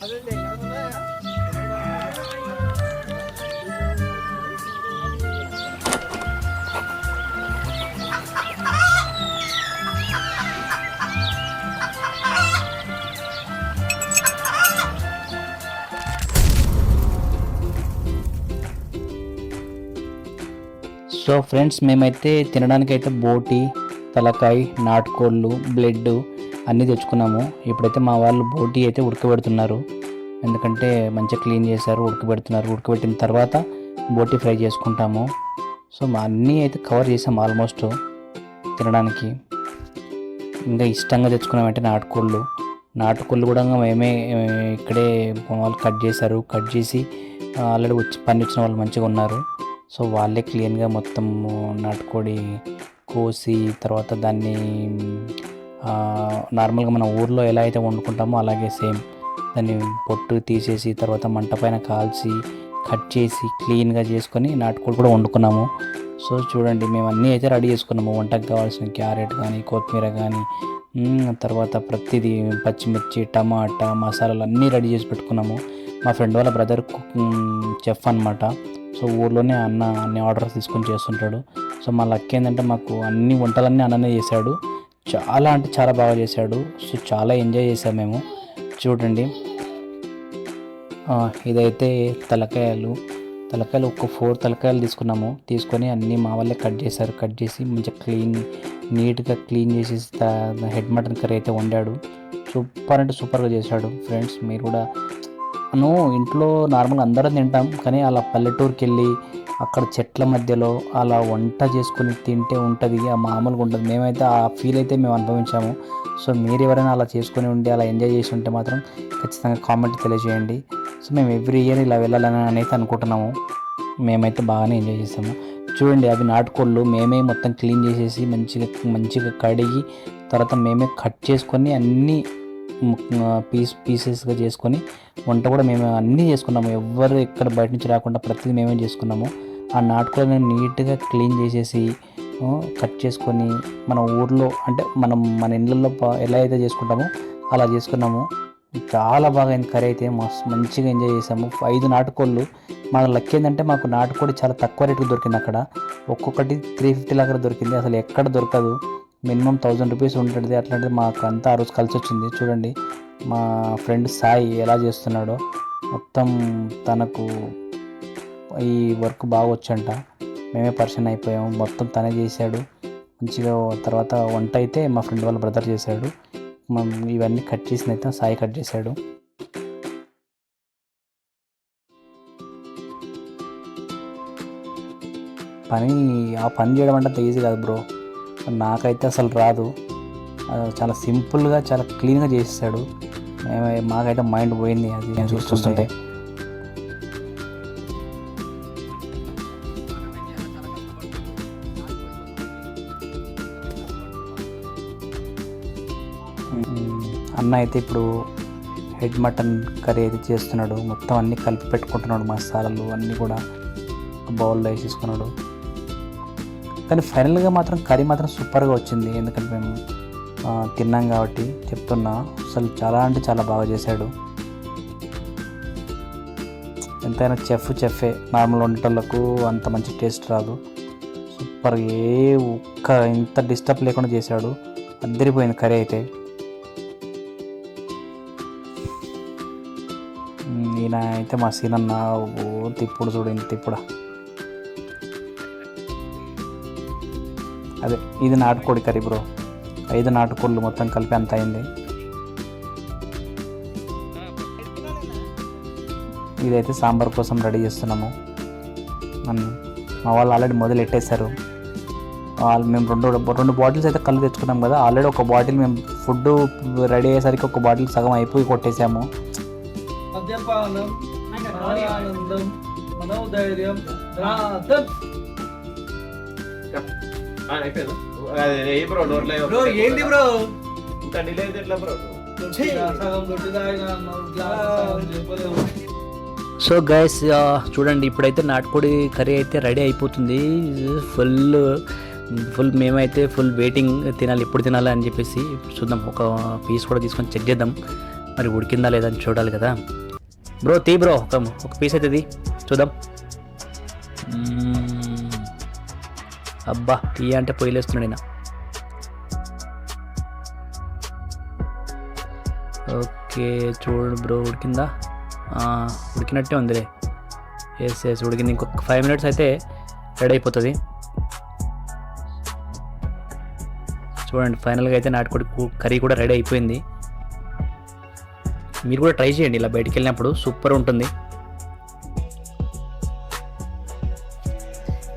So friends మేమైతే తినడానికి అయితే బోటి తలకాయ నాటుకోళ్ళు బ్లడ్ అన్నీ తెచ్చుకున్నాము. ఇప్పుడైతే మా వాళ్ళు బోటి అయితే ఉడకబెడుతున్నారు. ఎందుకంటే మంచిగా క్లీన్ చేశారు ఉడకబెడుతున్నారు. ఉడకబెట్టిన తర్వాత బోటి ఫ్రై చేసుకుంటాము. సో మా అన్నీ అయితే కవర్ చేసాం ఆల్మోస్ట్ తినడానికి. ఇంకా ఇష్టంగా తెచ్చుకున్నామంటే నాటుకోళ్ళు. నాటుకోళ్ళు కూడా మేమే ఇక్కడే వాళ్ళు కట్ చేశారు. కట్ చేసి ఆల్రెడీ వచ్చి పని వచ్చిన వాళ్ళు మంచిగా ఉన్నారు. సో వాళ్ళే క్లీన్గా మొత్తం నాటుకోడి కోసి తర్వాత దాన్ని నార్మల్గా మన ఊర్లో ఎలా అయితే వండుకుంటామో అలాగే సేమ్ దాన్ని పొట్టు తీసేసి తర్వాత మంట పైన కాల్చి కట్ చేసి క్లీన్గా చేసుకొని నాటుకోడి కూడా వండుకున్నాము. సో చూడండి మేము అన్నీ అయితే రెడీ చేసుకున్నాము. వంటకు కావాల్సిన క్యారెట్ కానీ కొత్తిమీర కానీ తర్వాత ప్రతిదీ పచ్చిమిర్చి టమాటా మసాలాలు అన్నీ రెడీ చేసి పెట్టుకున్నాము. మా ఫ్రెండ్ వాళ్ళ బ్రదర్ చెఫ్ అన్నమాట. సో ఊర్లోనే అన్న అన్ని ఆర్డర్స్ తీసుకొని చేస్తుంటాడు. సో మా లక్ ఏంటంటే మాకు అన్ని వంటలన్నీ అన్ననే చేశాడు. చాలా అంటే చాలా బాగా చేశాడు. సో చాలా ఎంజాయ్ చేసాం మేము. చూడండి. ఇదైతే తలకాయలు. తలకాయలు ఒక ఫోర్ తలకాయలు తీసుకున్నాము. తీసుకొని అన్నీ మా వాళ్ళే కట్ చేశారు. కట్ చేసి మంచిగా క్లీన్ నీట్గా క్లీన్ చేసి హెడ్ మటన్ కర్రీ అయితే వండాడు. సూపర్ అంటే సూపర్గా చేశాడు. ఫ్రెండ్స్ మీరు కూడా మనం ఇంట్లో నార్మల్గా అందరం తింటాం. కానీ అలా పల్లెటూరుకి వెళ్ళి అక్కడ చెట్ల మధ్యలో అలా వంట చేసుకుని తింటే ఉంటుంది ఆ మామూలుగా ఉంటుంది మేమైతే ఆ ఫీల్ అయితే మేము అనుభవించాము. సో మీరు ఎవరైనా అలా చేసుకొని ఉండి అలా ఎంజాయ్ చేసి ఉంటే మాత్రం ఖచ్చితంగా కామెంట్ తెలియజేయండి. సో మేము ఎవ్రీ ఇయర్ ఇలా వెళ్ళాలని అయితే అనుకుంటున్నాము. మేమైతే బాగానే ఎంజాయ్ చేసాము. చూడండి అవి నాటుకోళ్ళు మేమే మొత్తం క్లీన్ చేసేసి మంచిగా మంచిగా కడిగి తర్వాత మేమే కట్ చేసుకొని అన్నీ పీస్ పీసెస్గా చేసుకొని వంట కూడా మేము అన్నీ చేసుకున్నాము. ఎవ్వరు ఎక్కడ బయట నుంచి రాకుండా ప్రతిదీ మేమే చేసుకున్నాము. ఆ నాటుకోళ్ళని నీట్గా క్లీన్ చేసేసి కట్ చేసుకొని మన ఊర్లో అంటే మనం మన ఇళ్ళల్లో ఎలా అయితే చేసుకుంటామో అలా చేసుకున్నాము. చాలా బాగా అయింది కర్రీ అయితే. మస్తు మంచిగా ఎంజాయ్ చేసాము. ఐదు నాటుకోళ్ళు. మాకు లక్ ఏంటంటే మాకు నాటుకోడి చాలా తక్కువ రేటుకి దొరికింది అక్కడ. ఒక్కొక్కటి త్రీ ఫిఫ్టీ లాగా దొరికింది. అసలు ఎక్కడ దొరకదు. మినిమం థౌజండ్ రూపీస్ ఉంటుంది. అట్లాంటిది మాకు అంతా ఆ రోజు కలిసి వచ్చింది. చూడండి. మా ఫ్రెండ్ సాయి ఎలా చేస్తున్నాడో. మొత్తం తనకు ఈ వర్క్ బాగా వచ్చంట మేమే పర్సన్ అయిపోయాము. మొత్తం తనే చేశాడు. మంచిగా తర్వాత వంట అయితే మా ఫ్రెండ్ వాళ్ళ బ్రదర్ చేశాడు. మనం ఇవన్నీ కట్ చేసిన అయితే సాయి కట్ చేశాడు. పని ఆ పని చేయడం అంటే అంత ఈజీ కాదు బ్రో. నాకైతే అసలు రాదు. చాలా సింపుల్గా చాలా క్లీన్గా చేసేసాడు. మేమే మాకైతే మైండ్ పోయింది అది. నేను చూస్తుంటే. అన్న అయితే ఇప్పుడు హెడ్ మటన్ కర్రీ అయితే చేస్తున్నాడు. మొత్తం అన్నీ కలిపి పెట్టుకుంటున్నాడు మసాలాలు అన్నీ కూడా బౌల్లో వేసేసుకున్నాడు. కానీ ఫైనల్గా మాత్రం కర్రీ మాత్రం సూపర్గా వచ్చింది. ఎందుకంటే మేము తిన్నాం కాబట్టి చెప్తున్నా. అసలు చాలా అంటే చాలా బాగా చేశాడు. ఎంతైనా చెఫ్ చెఫే. నార్మల్ వంటలకు అంత మంచి టేస్ట్ రాదు. సూపర్ ఏ ఒక్క ఇంత డిస్టర్బ్ లేకుండా చేశాడు. అద్దరిపోయింది కర్రీ అయితే. ఈయన అయితే మా సీనన్న ఓ తిప్పుడు చూడు ఇంత తిప్పుడా. అదే ఇది నాటుకోడి కర్రీ బ్రో. ఐదు నాటుకోళ్ళు మొత్తం కలిపి అంత అయింది. ఇదైతే సాంబార్ కోసం రెడీ చేస్తున్నాము. మా వాళ్ళు ఆల్రెడీ మొదలు పెట్టేశారు. వాళ్ళు మేము రెండు రెండు బాటిల్స్ అయితే కళ్ళు తెచ్చుకున్నాం కదా ఆల్రెడీ ఒక బాటిల్ మేము ఫుడ్ రెడీ అయ్యేసరికి ఒక బాటిల్ సగం అయిపోయి కొట్టేసాము. ఆనందం మనోధైర్యం బ్రో బ్రో ఏంటి బ్రో ఇంత డిలే అయితే ఎట్లా బ్రో సగం దొడ్డి తాగినా గ్లాస్ సగం చెప్పలేము సో గైస్ చూడండి ఇప్పుడైతే నాటుకోడి కర్రీ అయితే రెడీ అయిపోతుంది. ఫుల్ ఫుల్ మేమైతే ఫుల్ వెయిటింగ్ తినాలి ఎప్పుడు తినాలి అని చెప్పేసి చూద్దాం. ఒక పీస్ కూడా తీసుకొని చెక్ చేద్దాం. మరి ఉడికిందా లేదా అని చూడాలి కదా. బ్రో తీ బ్రో ఒక ఒక పీస్ అవుతుంది చూద్దాం. మ్మ్. అబ్బా టీ అంటే పొయ్యిలేస్తున్నాడు నేను ఓకే చూడు బ్రో ఉడికిందా? ఉడికినట్టే ఉందిలే. ఎస్ ఎస్ ఉడికింది. ఇంకొక ఫైవ్ మినిట్స్ అయితే రెడీ అయిపోతుంది. చూడండి ఫైనల్గా అయితే నాటుకోడి కర్రీ కూడా రెడీ అయిపోయింది. మీరు కూడా ట్రై చేయండి ఇలా బయటికి వెళ్ళినప్పుడు. సూపర్ ఉంటుంది.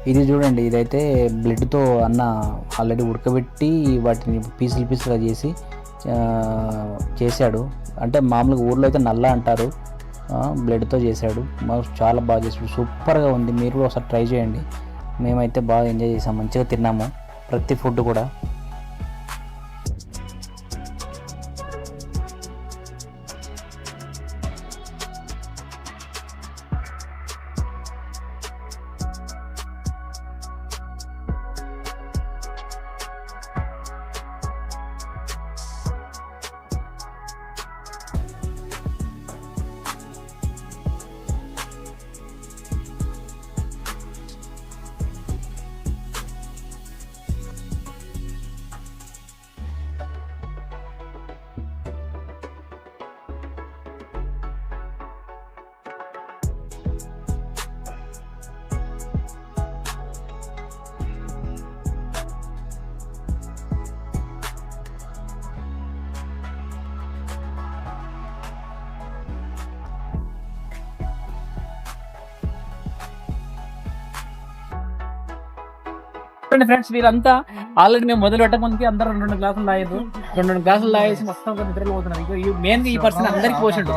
ఇది చూడండి ఇదైతే బ్లడ్తో అన్న ఆల్రెడీ ఉడకబెట్టి వాటిని పీసులు పీసులుగా చేసి చేశాడు. అంటే మామూలుగా ఊర్లో అయితే నల్ల అంటారు. బ్లడ్తో చేశాడు. మాకు చాలా బాగా చేసాడు సూపర్గా ఉంది. మీరు కూడా ఒకసారి ట్రై చేయండి. మేమైతే బాగా ఎంజాయ్ చేసాం. మంచిగా తిన్నాము. ప్రతి ఫుడ్ కూడా. చూడండి ఫ్రెండ్స్ వీళ్ళంతా ఆల్రెడీ మేము మొదలు పెట్టక ముందుకి అందరూ రెండు రెండు గ్లాసులు తాగేది రెండు రెండు గ్లాసులు తాగేసి మొత్తం నిద్రలో పోతున్నారు. మెయిన్ ఈ పర్సన్ అందరికి పోసిండు.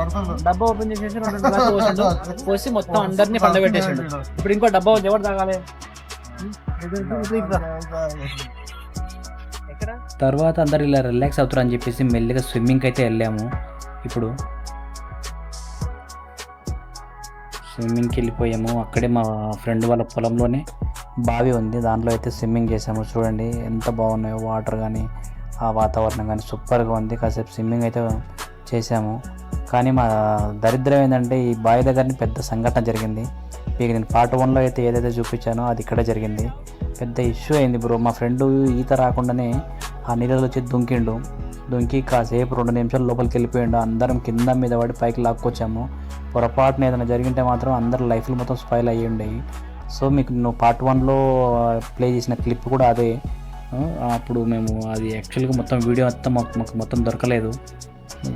డబ్బా ఓపెన్ చేసేసి రెండు రెండు గ్లాసులు పోసిండు. పోసి మొత్తం అందరినీ పండ పెట్టేసిండు. ఇప్పుడు ఇంకో డబ్బా ఉంది ఎవరు తాగాలి? ఎక్కడ? తర్వాత అందరు ఇలా రిలాక్స్ అవుతారు అని చెప్పేసి మెల్లిగా స్విమ్మింగ్కి అయితే వెళ్ళాము. ఇప్పుడు స్విమ్మింగ్కి వెళ్ళిపోయాము. అక్కడే మా ఫ్రెండ్ వాళ్ళ పొలంలోనే బావి ఉంది. దాంట్లో అయితే స్విమ్మింగ్ చేసాము చూడండి ఎంత బాగున్నాయో వాటర్ కానీ ఆ వాతావరణం కానీ సూపర్గా ఉంది. కాసేపు స్విమ్మింగ్ అయితే చేసాము కానీ మా దరిద్రం ఏంటంటే ఈ బావి దగ్గరని పెద్ద సంఘటన జరిగింది. మీకు నేను పార్ట్ వన్లో అయితే ఏదైతే చూపించానో అది ఇక్కడ జరిగింది. పెద్ద ఇష్యూ అయింది బ్రో. మా ఫ్రెండ్ ఈత రాకుండానే ఆ నీళ్ళలో వచ్చి దుంకిండు. దుంకి కాసేపు రెండు నిమిషాలు లోపలికి వెళ్ళిపోయిండు. అందరం కింద మీద పడి పైకి లాక్కొచ్చాము. పొరపాటున ఏదైనా జరిగింటే మాత్రం అందరి లైఫ్లు మొత్తం స్పాయిల్ అయ్యి ఉండేవి సో మీకు నువ్వు పార్ట్ వన్లో ప్లే చేసిన క్లిప్ కూడా అదే. అప్పుడు మేము అది యాక్చువల్గా మొత్తం వీడియో మొత్తం మాకు మాకు మొత్తం దొరకలేదు.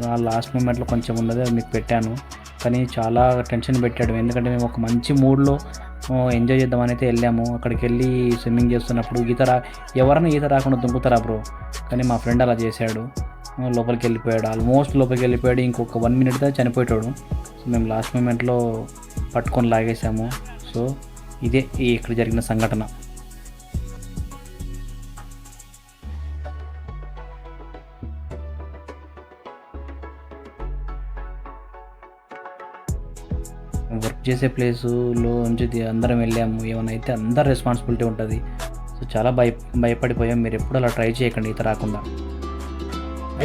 ఆ లాస్ట్ మూమెంట్లో కొంచెం ఉన్నది అది మీకు పెట్టాను. కానీ చాలా టెన్షన్ పెట్టాడు. ఎందుకంటే మేము ఒక మంచి మూడ్లో ఎంజాయ్ చేద్దామని అయితే వెళ్ళాము. అక్కడికి వెళ్ళి స్విమ్మింగ్ చేస్తున్నప్పుడు ఈత రా ఎవరైనా ఈత రాకుండా దుంకుతారా బ్రో కానీ మా ఫ్రెండ్ అలా చేశాడు. లోపలికి వెళ్ళిపోయాడు. ఆల్మోస్ట్ లోపలికి వెళ్ళిపోయాడు. ఇంకొక వన్ మినిట్ దా చనిపోయేటాడు. సో మేము లాస్ట్ మూమెంట్లో పట్టుకొని లాగేసాము. సో ఇదే ఈ ఇక్కడ జరిగిన సంఘటన. వర్క్ చేసే ప్లేసులో నుంచి అందరం వెళ్ళాము. ఏమైనా అయితే అందరు రెస్పాన్సిబిలిటీ ఉంటుంది. సో చాలా భయ భయపడిపోయాం. మీరు ఎప్పుడు అలా ట్రై చేయకండి ఈత రాకుండా.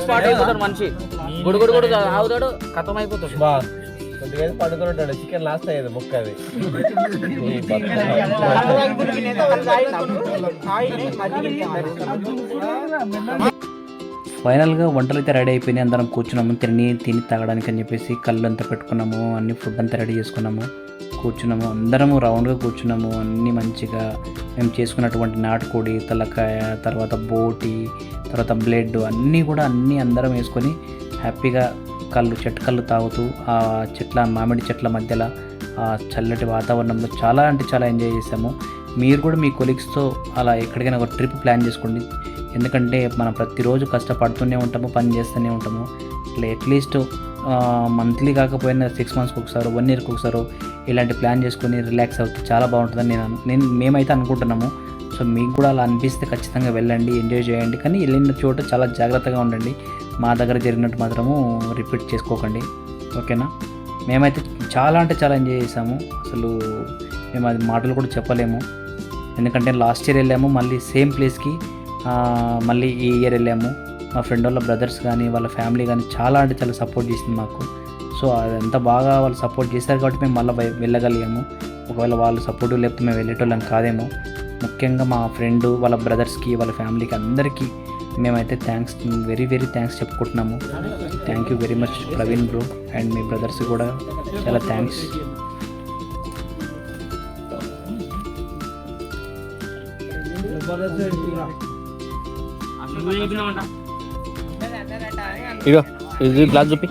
స్పాట్ అయిపోతాడు మనిషి గుడు గుడు గుడు ఆవుతాడు కథం అయిపోతాడు బా కొద్దిగా పడుకుని ఉంటాడు చికెన్ లాస్ట్ అయ్యేది ముక్క అది. ఫైనల్గా వంటలు అయితే రెడీ అయిపోయినాయి. అందరం కూర్చున్నాము. తిని తిని తాగడానికి అని చెప్పేసి కళ్ళు అంతా పెట్టుకున్నాము. అన్ని ఫుడ్ అంతా రెడీ చేసుకున్నాము. కూర్చున్నాము. అందరము రౌండ్గా కూర్చున్నాము. అన్నీ మంచిగా మేము చేసుకున్నటువంటి నాటుకోడి తలకాయ తర్వాత బోటి తర్వాత బ్లడ్ అన్నీ కూడా అన్నీ అందరం వేసుకొని హ్యాపీగా కళ్ళు చెట్టు కళ్ళు తాగుతూ ఆ చెట్ల మామిడి చెట్ల మధ్యలో ఆ చల్లటి వాతావరణంలో చాలా అంటే చాలా ఎంజాయ్ చేసాము మీరు కూడా మీ కొలీగ్స్తో అలా ఎక్కడికైనా ఒక ట్రిప్ ప్లాన్ చేసుకోండి. ఎందుకంటే మనం ప్రతిరోజు కష్టపడుతూనే ఉంటాము పని చేస్తూనే ఉంటాము. ఇట్లా అట్లీస్ట్ మంత్లీ కాకపోయినా సిక్స్ మంత్స్కి ఒకసారి వన్ ఇయర్కి ఒకసారి ఇలాంటి ప్లాన్ చేసుకొని రిలాక్స్ అవుతుంది చాలా బాగుంటుందని నేను నేను మేమైతే అనుకుంటున్నాము. సో మీకు కూడా అలా అనిపిస్తే ఖచ్చితంగా వెళ్ళండి ఎంజాయ్ చేయండి. కానీ వెళ్ళిన చోట చాలా జాగ్రత్తగా ఉండండి. మా దగ్గర జరిగినట్టు మాత్రము రిపీట్ చేసుకోకండి. ఓకేనా? మేమైతే చాలా అంటే చాలా ఎంజాయ్ చేసాము. అసలు మేము అది మాటలు కూడా చెప్పలేము. ఎందుకంటే లాస్ట్ ఇయర్ వెళ్ళాము మళ్ళీ సేమ్ ప్లేస్కి మళ్ళీ ఈ ఇయర్ వెళ్ళాము. మా ఫ్రెండ్ వాళ్ళ బ్రదర్స్ కానీ వాళ్ళ ఫ్యామిలీ కానీ చాలా అంటే చాలా సపోర్ట్ చేసింది మాకు. సో అదంతా బాగా వాళ్ళు సపోర్ట్ చేశారు కాబట్టి మేము మళ్ళీ వెళ్ళగలిగాము. ఒకవేళ వాళ్ళు సపోర్ట్ లేకపోతే మేము వెళ్ళేటోళ్ళం కాదేమో. ముఖ్యంగా మా ఫ్రెండ్ వాళ్ళ బ్రదర్స్కి వాళ్ళ ఫ్యామిలీకి అందరికీ మేమైతే thanks very very thanks చెప్పుకుంటున్నాము. Thank you very much Praveen bro and me brothers కూడా చాలా థ్యాంక్స్ ఇగో ఇది గ్లాస్ చూపి.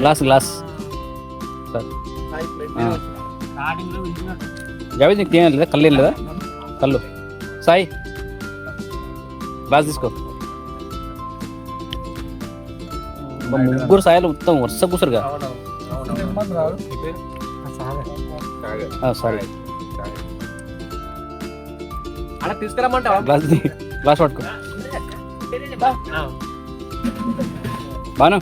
గ్లాస్ గ్లాస్ జావేద్ నీకు ఏం లేదా? కళ్ళు లేదా? కళ్ళు. సాయి. గ్లాస్ తీసుకో. ముగ్గురు సాయిలు మొత్తం వరుస కూసరుగా సారీ అలా తీసుకురమ్మంటావా గ్లాస్ గ్లాస్ పట్టుకో. బాను.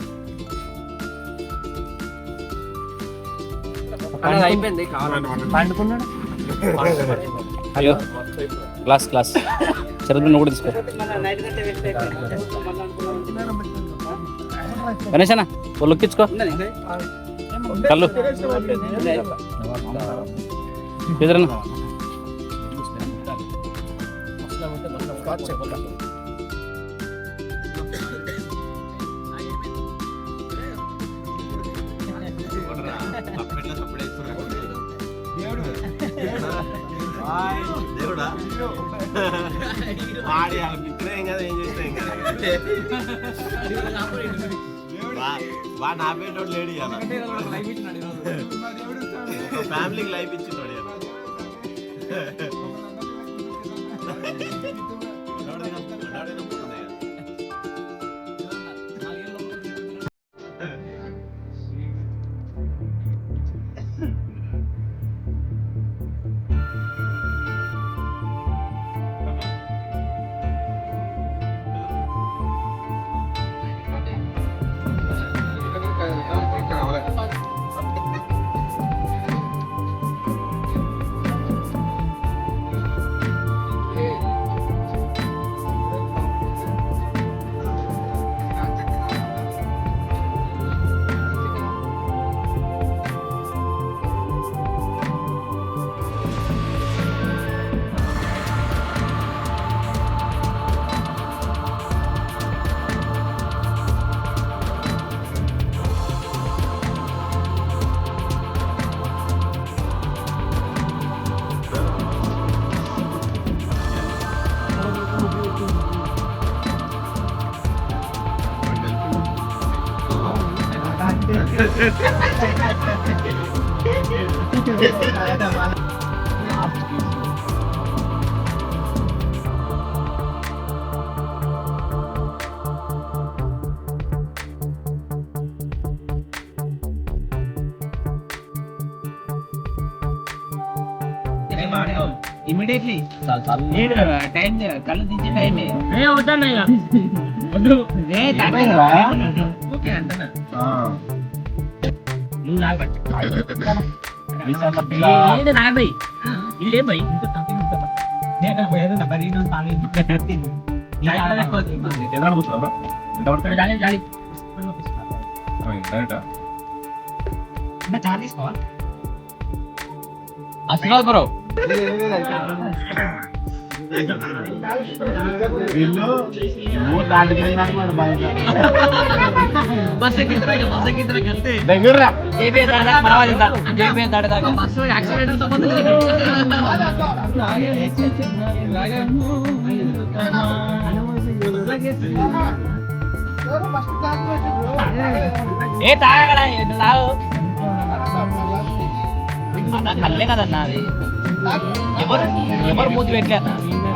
అయిపోయింది కావాలంటే అయ్యో గ్లాస్ గ్లాస్. నువ్వు కూడా తీసుకో. గణేష్ అన్న ఓ లుక్ ఇచ్చుకో. కళ్ళు. ఎదురన్న దేవుడా? ఆడి వాళ్ళ మిత్రం ఏం కదా ఏం చేసినా ఏం కదా వా- వా నా పేటోడు లేడు ఫ్యామిలీకి లైఫ్ ఇచ్చినోడు ఇమీడియట్లీ టైం కళ్ళు దించే టైమే వద్దు ఏ ఓకే అంటున్నా నువ్వు Hindi na tayo ba eh. Ili ba eh. Hindi na, kaya na, pwede nung tayo yung natin. Dahil na ako. Dahil na ako sa ba? Dahil, dahil. Okay, dahil ka. Ba, Charlie's call? Asinal bro. నాగబై ఇల్లే by అసలు bro bus ఎక్కిద్దరా bus ఎక్కిద్దరా అంతే JP దాడా పర్వాలేదు JP దాడా దాకా bus accident సంబంధం ఏ తాగరా తాగు అన్న కళ్ళే కదన్నా అది ఎవరు ఎవరు మూతి పెట్టలే వేస్ట్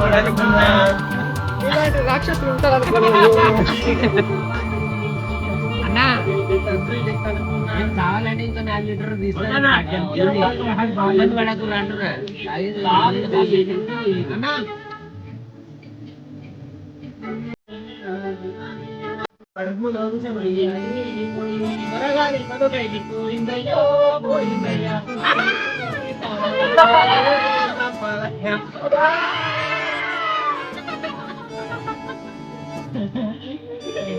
పడేనా? ఎక్కడ తీసారు అన్న అన్న బాలన్ వెళ్ళదు రాండురా ఏ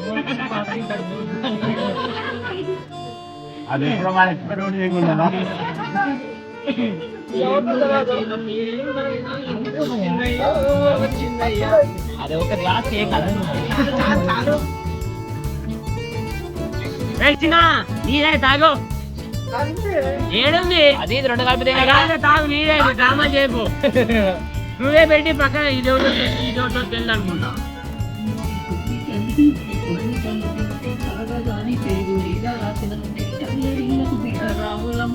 మొత్తం పాటి కడుతుంది అది ఒక గ్లాస్ ఏ కలర్ నీదే తాగు. ఏడుంది? అది ఇది రెండు కలిపితే తాగు నీదే డ్రామా చేయకు. నువ్వే పెట్టి పక్కన ఇది ఒకటి ఇది ఒకటి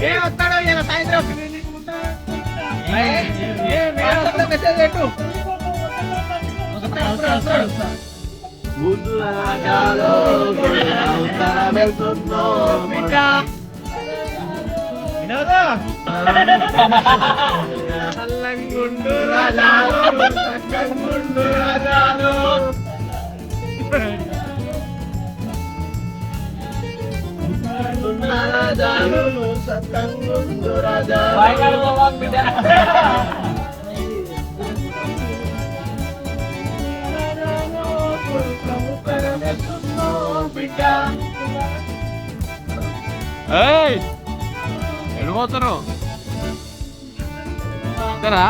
ఏ వస్తాడో ఇలా సాయంత్రం ఏ మెసేజ్ పెట్టు వస్తాడు వస్తాడు కళ్ళంగుండు రాజాలో కళ్ళంగుండు రాజాలో రాజాలు సత్తంగుండు రాజా వెళ్ళిపోతాను ఇద్దరా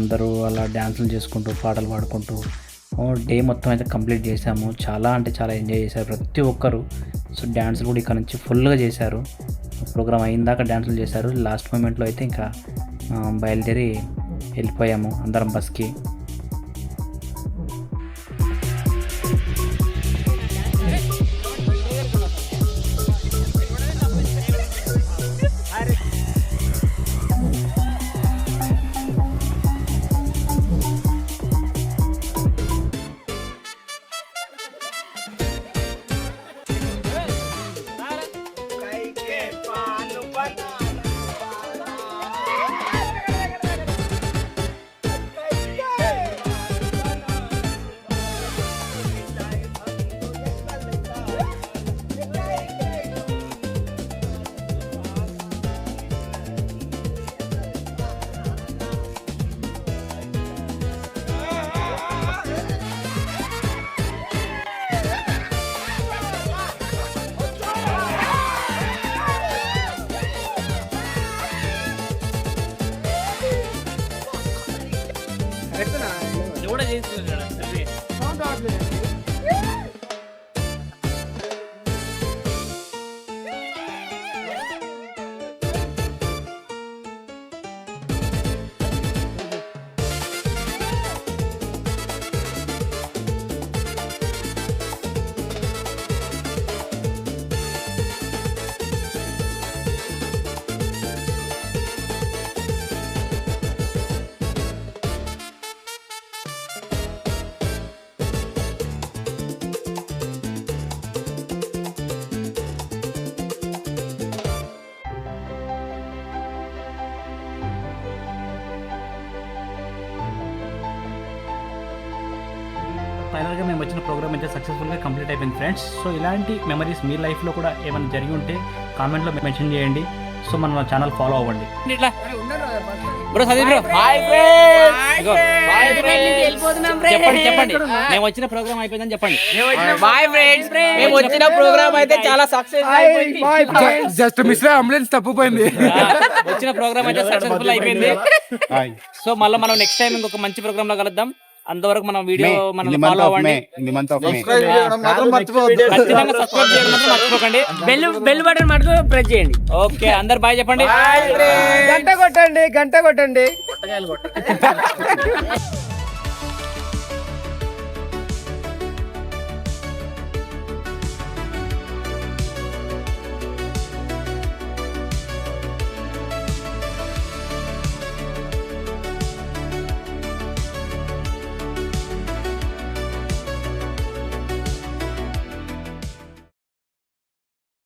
అందరూ అలా డ్యాన్సులు చేసుకుంటూ పాటలు పాడుకుంటూ డే మొత్తం అయితే కంప్లీట్ చేశాము. చాలా అంటే చాలా ఎంజాయ్ చేశారు ప్రతి ఒక్కరు. సో డ్యాన్సులు కూడా ఇక్కడ నుంచి ఫుల్గా చేశారు. ప్రోగ్రామ్ అయిందాక డ్యాన్సులు చేశారు. లాస్ట్ మూమెంట్లో అయితే ఇంకా బయలుదేరి వెళ్ళిపోయాము అందరం బస్కి. ఫైనల్గా మేము వచ్చిన ప్రోగ్రామ్ అయితే సక్సెస్ఫుల్గా కంప్లీట్ అయిపోయింది ఫ్రెండ్స్ సో ఇలాంటి మెమరీస్ మీ లైఫ్లో కూడా ఏమైనా జరిగి ఉంటే కామెంట్లో మెన్షన్ చేయండి. సో మన ఛానల్ ఫాలో అవ్వండి. ఇట్లా. బ్రో సదీ బ్రో హాయ్ చెప్పండి చెప్పండి. మేము వచ్చిన ప్రోగ్రామ్ అయిపోయిందని చెప్పండి. బాయ్ ఫ్రెండ్స్ మేము వచ్చిన ప్రోగ్రామ్ అయితే చాలా సక్సెస్ అయిపోయింది. జస్ట్ మిస్ అంబులెన్స్ తప్పిపోయింది. వచ్చిన ప్రోగ్రామ్ అయితే సక్సెస్ఫుల్ అయిపోయింది. సో మళ్ళీ మనం నెక్స్ట్ టైం ఇంకొక మంచి ప్రోగ్రామ్లో కలుద్దాం. అంతవరకు మనం వీడియో మనం ఫాలో అవ్వండి. ఖచ్చితంగా సబ్స్క్రైబ్ చేయడం మాత్రం మర్చిపోకండి. బెల్ బెల్ బటన్ మటుకు ప్రెస్ చేయండి. ఓకే అందరు బాయ్ చెప్పండి. గంట కొట్టండి గంట కొట్టండి.